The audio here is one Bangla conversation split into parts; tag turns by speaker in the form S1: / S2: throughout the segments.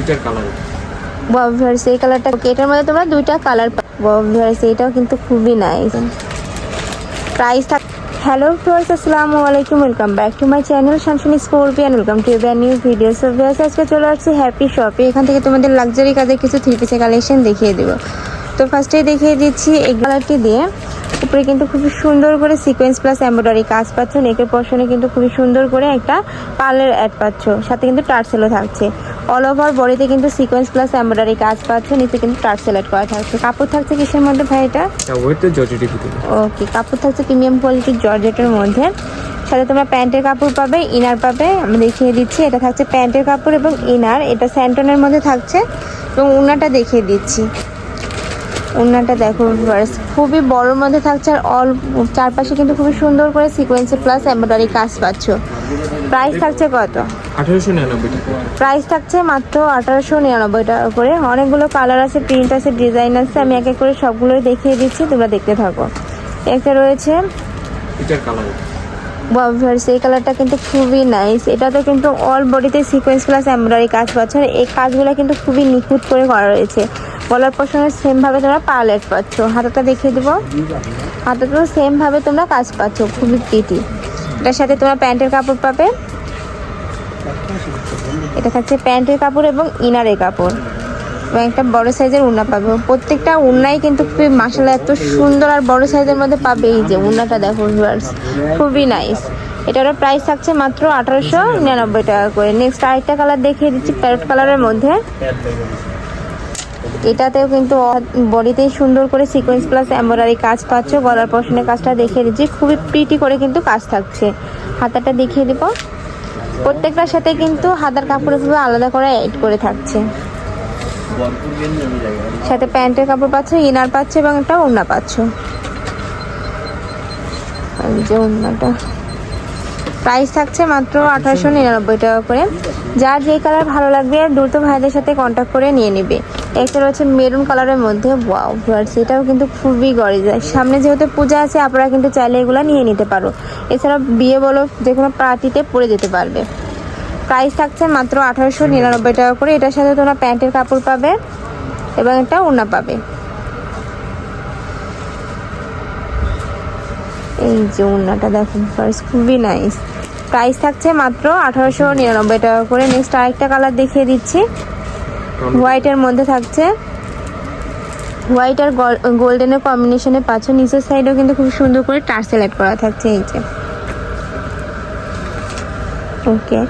S1: এটার কালার
S2: ভিউয়ার্স এই কালারটা এটার মধ্যে তোমরা দুইটা কালার ভিউয়ার্স এটাও কিন্তু খুবই নাইস প্রাইস থাক হ্যালো ফ্রেন্ডস আসসালামু আলাইকুম welcome back to my channel Shamsuni Scorpion welcome to the new video so viewers আজকে চলে আসছে হ্যাপি শপে এখান থেকে তোমাদের লাক্সারি কাজের কিছু থ্রি পিসের কালেকশন দেখিয়ে দেবো। তো ফার্স্টেই দেখিয়ে দিচ্ছি এই কালারটি দিয়ে। উপরে কিন্তু খুবই সুন্দর করে সিকোয়েন্স প্লাস এমব্রয়ডারি কাজ পাচ্ছ। নেকের পশনে কিন্তু খুবই সুন্দর করে একটা পার্লের অ্যাড পাচ্ছ। সাথে কিন্তু টার্সেলও থাকছে। অল ওভার বডিতে কিন্তু সিকোয়েন্স প্লাস এমব্রয়ডারি কাজ পাচ্ছ। নিচে কিন্তু টার্সেল অ্যাড করা থাকছে। কাপড় থাকছে কিসের মধ্যে ভাই এটা? ওকে কাপড় থাকছে প্রিমিয়াম কোয়ালিটির জর্জেটের মধ্যে। সাথে তোমরা প্যান্টের কাপড় পাবে ইনার পাবে। আমি দেখিয়ে দিচ্ছি এটা থাকছে প্যান্টের কাপড় এবং ইনার এটা স্যান্টনের মধ্যে থাকছে। এবং উনাটা দেখিয়ে দিচ্ছি। উন্নাটা দেখো ভিউয়ার্স খুবই বড়োর মধ্যে থাকছে আর অল চারপাশে কিন্তু খুবই সুন্দর করে সিকোয়েন্সে প্লাস এমব্রয়ডারি কাজ পাচ্ছ। প্রাইস থাকছে কত?
S1: আঠারোশো নিরানব্বই টাকা।
S2: প্রাইস থাকছে মাত্র আঠারোশো নিরানব্বই টাকা করে। অনেকগুলো কালার আছে প্রিন্ট আছে ডিজাইন আছে। আমি এক এক করে সবগুলোই দেখিয়ে দিচ্ছি তোমরা দেখতে থাকো। একটা রয়েছে
S1: এটার কালার
S2: ভিউয়ার্স এই কালারটা কিন্তু খুবই নাইস এটাতে কিন্তু অল বডিতে সিকোয়েন্স প্লাস এমব্রয়ডারি কাজ পাচ্ছ। আর এই কাজগুলো কিন্তু খুবই নিখুঁত করে করা রয়েছে গলার পশনে সেমভাবে তোমরা পার্লেট পাচ্ছ। হাতাটা দেখিয়ে দেবো। হাতাতেও সেমভাবে তোমরা কাজ পাচ্ছ। খুবই প্রিটি এটার সাথে তোমরা প্যান্টের কাপড় পাবে। এটা থাকছে প্যান্টের কাপড় এবং ইনারের কাপড়। এবং একটা বড় সাইজের উন্না পাবে। প্রত্যেকটা উন্নাই কিন্তু খুবই মাসালা এত সুন্দর আর বড় সাইজের মধ্যে পাবে। এই যে উন্নাটা দেখো ভিউয়ার্স খুবই নাইস এটারও প্রাইস থাকছে মাত্র আঠারোশো নিরানব্বই টাকা করে। নেক্সট আরেকটা কালার দেখিয়ে দিচ্ছি প্যারট কালারের মধ্যে। এটাতেও কিন্তু বডিতেই সুন্দর করে সিকোয়েন্স প্লাস এমব্রয়ডারি কাজ পাচ্ছ। গলার পশনের কাজটা দেখিয়ে দিচ্ছি। খুবই প্রিটি করে কিন্তু কাজ থাকছে। হাতাটা দেখিয়ে দেবো। প্রত্যেকটার সাথে কিন্তু হাতার কাপড় পুরো আলাদা করে এড করে থাকছে। সাথে প্যান্টের কাপড় পাচ্ছ ইনার পাচ্ছ এবং একটা ওড়না পাচ্ছ। যে ওড়নাটা। প্রাইস থাকছে মাত্র আঠারোশো নিরানব্বই টাকা করে। যার যে কালার ভালো লাগবে, দ্রুত ভাইদের সাথে কন্ট্যাক্ট করে নিয়ে নেবে। একটা রয়েছে মেরুন কালারের মধ্যে ওয়াও এটাও কিন্তু খুবই গরিজায় সামনে যেহেতু পূজা আছে, আপনারা কিন্তু চাইলে এগুলো নিয়ে নিতে পারো। এছাড়া বিয়ে বলো, যে কোনো পার্টিতে পরে যেতে পারবে। প্রাইস থাকছে মাত্র আঠারোশো নিরানব্বই টাকা করে। এটার সাথে তোমরা প্যান্টের কাপড় পাবে এবং একটা ওড়না পাবে। এই যে ওড়নাটা দেখুন ফার্স্ট খুবই নাইস প্রাইস থাকছে মাত্র আঠারোশো নিরানব্বই টাকা করে। নেক্সট আরেকটা কালার দেখিয়ে দিচ্ছি। হোয়াইটের মধ্যে থাকছে। হোয়াইট আর গোল্ডেনের কম্বিনেশনে পাচ্ছ। নিচের সাইডেও কিন্তু খুব সুন্দর করে টার্সেল অ্যাড করা থাকছে এই যে। ওকে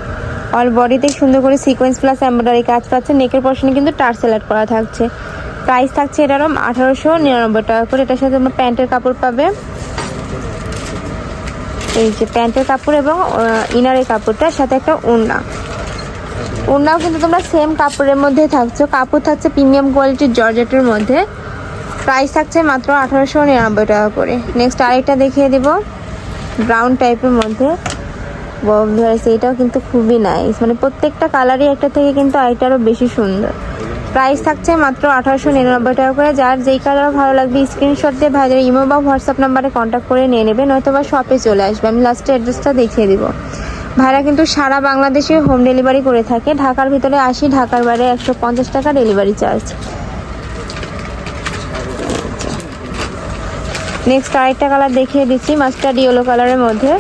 S2: অল বডিতে সুন্দর করে সিকোয়েন্স প্লাস এমব্রয়ডারি কাজ পাচ্ছে। নেকের পশনে কিন্তু টার্সেল অ্যাড করা থাকছে। প্রাইস থাকছে এটারও আঠারোশো নিরানব্বই টাকা করে। এটার সাথে তোমরা প্যান্টের কাপড় পাবে। এই যে প্যান্টের কাপড় এবং ইনারের কাপড়টার সাথে একটা ওড়না ওড়নাও কিন্তু তোমরা সেম কাপড়ের মধ্যে থাকছো। কাপড় থাকছে প্রিমিয়াম কোয়ালিটির জর্জেটের মধ্যে। প্রাইস থাকছে মাত্র আঠারোশো নিরানব্বই টাকা করে। নেক্সট আরেকটা দেখিয়ে দেবো। ব্রাউন টাইপের মধ্যে। ভিউয়ার্স এটাও কিন্তু খুবই নাইস মানে প্রত্যেকটা কালারই একটা থেকে কিন্তু আরেকটা আরও বেশি সুন্দর। প্রাইস থাকছে মাত্র আঠারোশো নিরানব্বই টাকা করে। যার যেই কালার ভালো লাগবে স্ক্রিনশট দিয়ে ভাইদের ইমো বা হোয়াটসঅ্যাপ নাম্বারে কন্ট্যাক্ট করে নিয়ে নেবে, নয়তো বা শপে চলে আসবে। আমি লাস্টে অ্যাড্রেসটা দেখিয়ে দিব। ভাইরা কিন্তু সারা বাংলাদেশে হোম ডেলিভারি করে থাকে। ঢাকার ভিতরে আসি, ঢাকার বাইরে একশো পঞ্চাশ টাকা ডেলিভারি চার্জ নেক্সট আরেকটা কালার দেখিয়ে দিচ্ছি মাস্টার্ড ইয়েলো কালারের মধ্যে।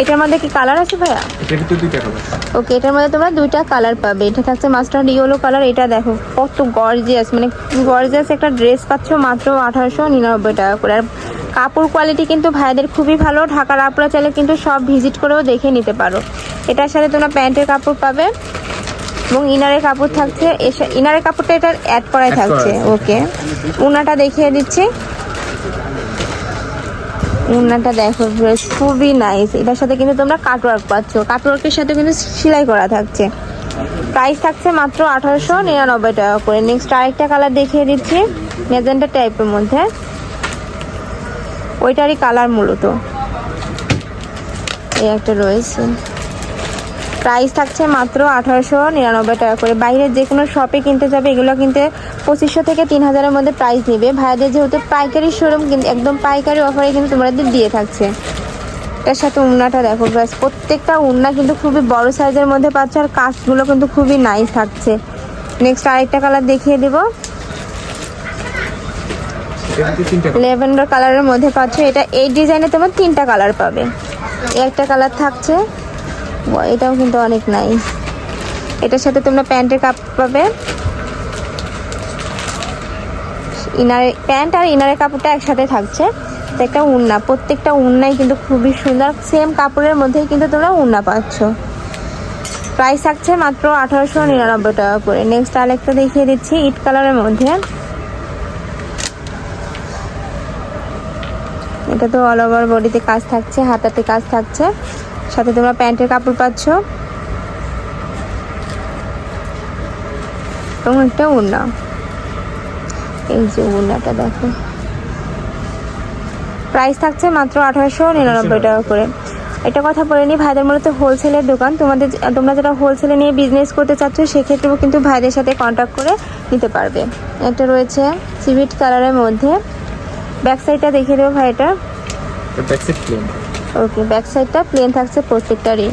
S2: এটার মধ্যে কি কালার আছে ভাইয়া?
S1: এটার ভিতরে দুইটা কালার
S2: ওকে এটার মধ্যে তোমরা দুইটা কালার পাবে। এটা থাকছে মাস্টার্ড ইয়েলো কালার এটা দেখো কত গর্জিয়াস মানে গর্জিয়াস একটা ড্রেস পাচ্ছ মাত্র আঠারোশো নিরানব্বই টাকা করে। আর কাপড় কোয়ালিটি কিন্তু ভাইদের খুবই ভালো ঢাকার আপনারা চাইলে কিন্তু সব ভিজিট করেও দেখে নিতে পারো। এটার সাথে তোমরা প্যান্টের কাপড় পাবে এবং ইনারের কাপড় থাকছে এসা- ইনারের কাপড়টা এটা অ্যাড করাই থাকছে। ওকে উনাটা দেখিয়ে দিচ্ছি। উন্নাটা দেখো ড্রেস খুবই নাইস এটার সাথে কিন্তু তোমরা কাটওয়ার্ক পাচ্ছ। কাটওয়ার্কের সাথে কিন্তু সেলাই করা থাকছে। প্রাইস থাকছে মাত্র আঠারোশো নিরানব্বই টাকা করে। নেক্সট আরেকটা কালার দেখিয়ে দিচ্ছি মেজেন্টা টাইপের মধ্যে। ওইটারই কালার মূলত। এই একটা রয়েছে। প্রাইস থাকছে মাত্র আঠারোশো নিরানব্বই টাকা করে। বাইরের যে কোনো শপে কিনতে যাবে, এগুলো কিনতে পঁচিশশো থেকে তিন হাজারের মধ্যে প্রাইস নেবে। ভাইদের যেহেতু পাইকারি শোরুম কিন্তু একদম পাইকারি অফারে কিন্তু তোমাদের দিয়ে থাকছে। এটার সাথে উন্নাটা দেখো ব্যাস প্রত্যেকটা উন্না কিন্তু খুবই বড় সাইজের মধ্যে পাচ্ছ আর কাজগুলো কিন্তু খুবই নাইস থাকছে। নেক্সট আরেকটা কালার দেখিয়ে দেবো। লেভেন্ডার কালারের মধ্যে পাচ্ছ, এটা এই ডিজাইনে তোমার তিনটা কালার পাবে। একটা কালার থাকছে। এটাও কিন্তু অনেক নাই এটার সাথে তোমরা প্যান্টের কাপ পাবে। ইনারে প্যান্ট আর ইনারের কাপড়টা একসাথে থাকছে। একটা উন্না প্রত্যেকটা উন্নাই কিন্তু খুবই সুন্দর। সেম কাপড়ের মধ্যেই কিন্তু তোমরা উন্না পাচ্ছ। প্রাইস থাকছে মাত্র আঠারোশো নিরানব্বই টাকা করে। নেক্সট আরেকটা দেখিয়ে দিচ্ছি ইট কালারের মধ্যে। এটা তো অল ওভার বডিতে কাজ থাকছে, হাতাতে কাজ থাকছে। সাথে তোমরা প্যান্টের কাপড় পাচ্ছ। এবং একটা উন্না এই যে উন্নাটা দেখো। প্রাইস থাকছে মাত্র আঠারোশো নিরানব্বই টাকা করে। এটা কথা বলে নি ভাইদের মূলত হোলসেলের দোকান। তোমাদের তোমরা যারা হোলসেলে নিয়ে বিজনেস করতে চাচ্ছ, সেক্ষেত্রেও কিন্তু ভাইদের সাথে কন্ট্যাক্ট করে নিতে পারবে। এটা রয়েছে সিভিট কালারের মধ্যে। ব্যাক সাইডটা দেবো ভাইটা।
S1: প্লেন
S2: ওকে ব্যাক সাইডটা প্লেন থাকছে প্রত্যেকটারই।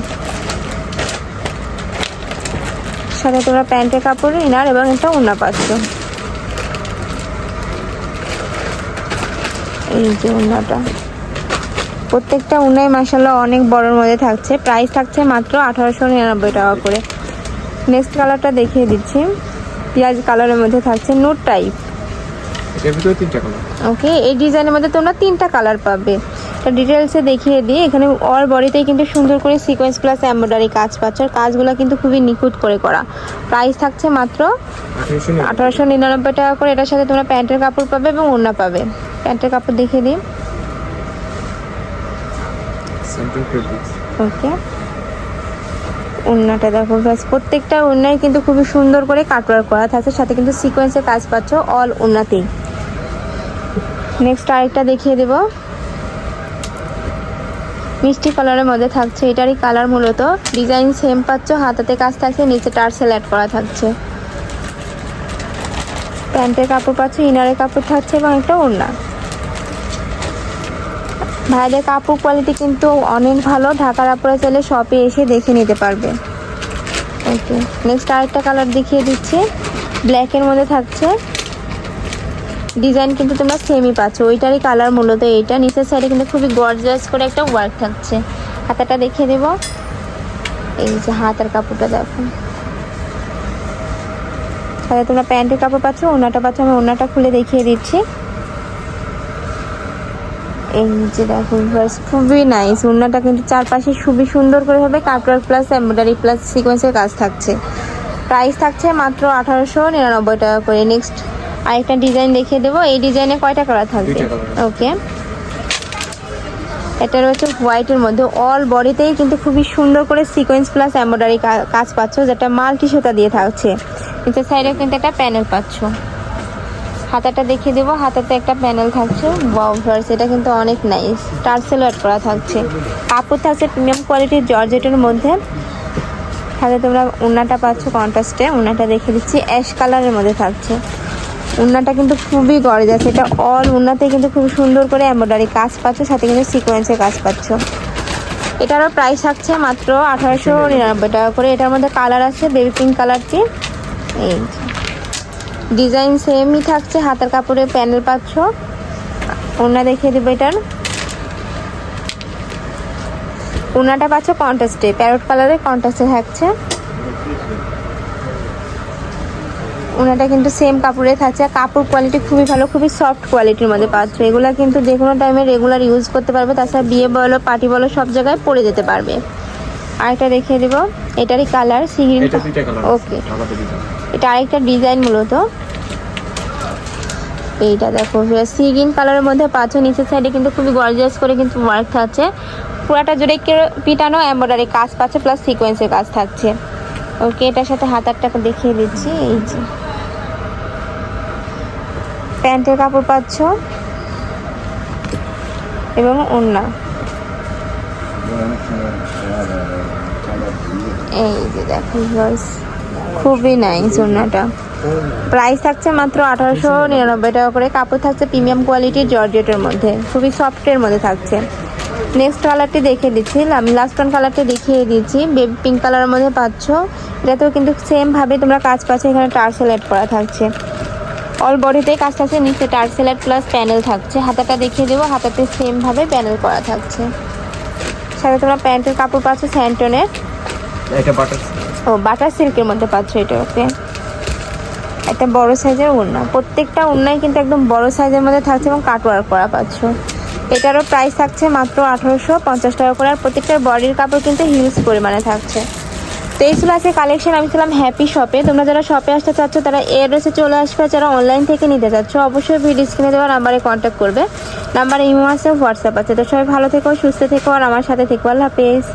S2: সাথে তোমরা প্যান্টের কাপড় ইনার এবং একটা উন্না পাচ্ছ। এই যে উন্নাটা প্রত্যেকটা উন্নাই মাসাল্লাহ অনেক বড়র মধ্যে থাকছে। প্রাইস থাকছে মাত্র আঠারোশো নিরানব্বই টাকা করে। নেক্সট কালারটা দেখিয়ে দিচ্ছি। পেঁয়াজ কালারের মধ্যে থাকছে নোট টাইপ ওকে এই ডিজাইনের মধ্যে তোমরা তিনটা কালার পাবে। তো ডিটেলসে দেখিয়ে দিই। এখানে অল বডিতেই কিন্তু সুন্দর করে সিকোয়েন্স প্লাস এমব্রয়ডারি কাজ পাচ্ছ। আর কাজগুলো কিন্তু খুবই নিখুঁত করে করা। প্রাইস থাকছে মাত্র
S1: আঠারোশো নিরানব্বই
S2: টাকা করে। এটার সাথে তোমরা প্যান্টের কাপড় পাবে এবং ওড়না পাবে। প্যান্টের কাপড় দেখিয়ে দিই। ওকে ওড়নাটা দেখো ব্যাস প্রত্যেকটা ওড়নায় কিন্তু খুবই সুন্দর করে কাটওয়ার্ক করা থাকছে সাথে কিন্তু সিকোয়েন্সের কাজ পাচ্ছ অল ওড়নাতেই। নেক্সট আরেকটা দেখিয়ে দেবো। মিষ্টি কালারের মধ্যে থাকছে, এটারই কালার মূলত। ডিজাইন সেম পাচ্ছ, হাতাতে কাজ থাকছে, নিচে টার্সেল অ্যাড করা থাকছে। প্যান্টের কাপড় পাচ্ছ ইনারের কাপড় থাকছে এবং একটা ওড়না। ভাইদের কাপড় কোয়ালিটি কিন্তু অনেক ভালো, ঢাকার আপনারা চাইলে শপে এসে দেখে নিতে পারবে। ওকে নেক্সট আরেকটা কালার দেখিয়ে দিচ্ছি। ব্ল্যাকের মধ্যে থাকছে। ডিজাইন কিন্তু তোমরা সেমই পাচ্ছ। ওইটারই কালার মূলত এইটা। নিচের সাইডে কিন্তু খুবই গর্জাস করে একটা ওয়ার্ক থাকছে। হাতাটা দেখিয়ে দেবো। এই যে হাতের কাপড়টা দেখো। তাহলে তোমরা প্যান্টের কাপড় পাচ্ছ ওনাটা পাচ্ছ। আমি ওনাটা খুলে দেখিয়ে দিচ্ছি। এই যে দেখো খুবই নাইস ওড়নাটা কিন্তু চারপাশে খুবই সুন্দর করে হবে। কাটওয়ার্ক প্লাস এমব্রয়ডারি প্লাস সিকোয়েন্সের কাজ থাকছে। প্রাইস থাকছে মাত্র আঠারোশো নিরানব্বই টাকা করে। নেক্সট আরেকটা ডিজাইন দেখিয়ে দেবো। এই ডিজাইনে কয়টা কালার থাকবে? ওকে এটা রয়েছে হোয়াইটের মধ্যে। অল বডিতেই কিন্তু খুবই সুন্দর করে সিকোয়েন্স প্লাস এমব্রয়ডারি কাজ পাচ্ছ যেটা মাল্টি সুতা দিয়ে থাকছে। নিচের সাইডেও কিন্তু একটা প্যানেল পাচ্ছ। হাতাটা দেখিয়ে দেবো। হাতাতে একটা প্যানেল থাকছে। ওয়াও ভার্স এটা কিন্তু অনেক নাইস টার্সেল অ্যাড করা থাকছে। কাপড় থাকছে প্রিমিয়াম কোয়ালিটির জর্জেটের মধ্যে। সাথে তোমরা উন্নাটা পাচ্ছ কন্ট্রাস্টে উন্নাটা দেখে দিচ্ছি। অ্যাশ কালারের মধ্যে থাকছে। উন্নাটা কিন্তু খুবই গর্জাস এটা অল উন্নাতে কিন্তু খুব সুন্দর করে এমব্রয়ডারি কাজ পাচ্ছ সাথে কিন্তু সিকোয়েন্সের কাজ পাচ্ছ। এটারও প্রাইস থাকছে মাত্র আঠারোশো নিরানব্বই টাকা করে এটার মধ্যে কালার আছে বেবি পিঙ্ক কালারটি এই ডিজাইন সেমই থাকছে হাতের কাপড়ে প্যানেল পাচ্ছ। ওনা দেখিয়ে দেবো এটার। ওনাটা পাচ্ছ কন্ট্রাস্টে প্যারট কালারের কন্ট্রাস্টে থাকছে। ওনাটা কিন্তু সেম কাপড়ে থাকছে। আর কাপড় কোয়ালিটি খুবই ভালো খুবই সফট কোয়ালিটির মধ্যে পাচ্ছ। এগুলো কিন্তু যে কোনো টাইমে রেগুলার ইউজ করতে পারবে। তাছাড়া বিয়ে বলো পার্টি বলো সব জায়গায় পরে যেতে পারবে। আর আরেকটা দেখিয়ে দেবো। এটারই কালার সিগিন
S1: কালার
S2: ওকে এটা আরেকটা ডিজাইন মূলত। এইটা দেখো সি গ্রিন কালারের মধ্যে পাচ্ছ। নিচের সাইডে কিন্তু খুবই গর্জিয়াস করে কিন্তু ওয়ার্ক থাকছে। পুরাটা জুড়ে কেউ- পিটানো এমব্রয়ডারি কাজ পাচ্ছে প্লাস সিকোয়েন্সের কাজ থাকছে। ওকে এটার সাথে হাতারটাকে দেখিয়ে দিচ্ছি, এই যে। প্যান্টের কাপড় পাচ্ছ? এবং ওড়না। এই যে দেখো খুবই নাইস ওড়নাটা। প্রাইস থাকছে মাত্র আঠারোশো নিরানব্বই টাকা করে। কাপড় থাকছে প্রিমিয়াম কোয়ালিটির জর্জেটের মধ্যে, খুবই সফটের মধ্যে থাকছে। নেক্সট কালারটি দেখিয়ে দিচ্ছি। আমি লাস্ট ওয়ান কালারটি দেখিয়ে দিচ্ছি। বেবি পিঙ্ক কালারের মধ্যে পাচ্ছ। এটাতেও কিন্তু সেমভাবে তোমরা কাজ পাচ্ছ। এখানে টার্সেল অ্যাড করা থাকছে। অল বডিতেই কাজ থাকছে নিচে টার্সেল অ্যাড প্লাস প্যানেল থাকছে। হাতাটা দেখিয়ে দেবো। হাতাতে সেমভাবে প্যানেল করা থাকছে। সাথে তোমরা প্যান্টের কাপড় পাচ্ছ স্যান্টনের
S1: এটা বাটার
S2: ও বাটার সিল্কের মধ্যে পাচ্ছ এটা ওকে একটা বড় সাইজের ওড়না। প্রত্যেকটা ওড়নাই কিন্তু একদম বড় সাইজের মধ্যে থাকছে এবং কাটওয়ার্ক করা পাচ্ছ। এটারও প্রাইস থাকছে মাত্র আঠারোশো পঞ্চাশ টাকা করে, আর প্রত্যেকটার বডির কাপড় কিন্তু হিউজ পরিমাণে থাকছে। তো এই ছিল কালেকশন আমি ছিলাম হ্যাপি শপে তোমরা যারা শপে আসতে চাচ্ছ, তারা এড্রেসে চলে আসবে যারা অনলাইন থেকে নিতে চাচ্ছ, অবশ্যই ভিডিও স্ক্রিনে দেওয়া নাম্বারে কন্ট্যাক্ট করবে। নাম্বারে ইমো আছে হোয়াটসঅ্যাপ আছে। তো সবাই ভালো থেকো, সুস্থ থেকো, আর আমার সাথে থেকো। আল্লাহ হাফেজ।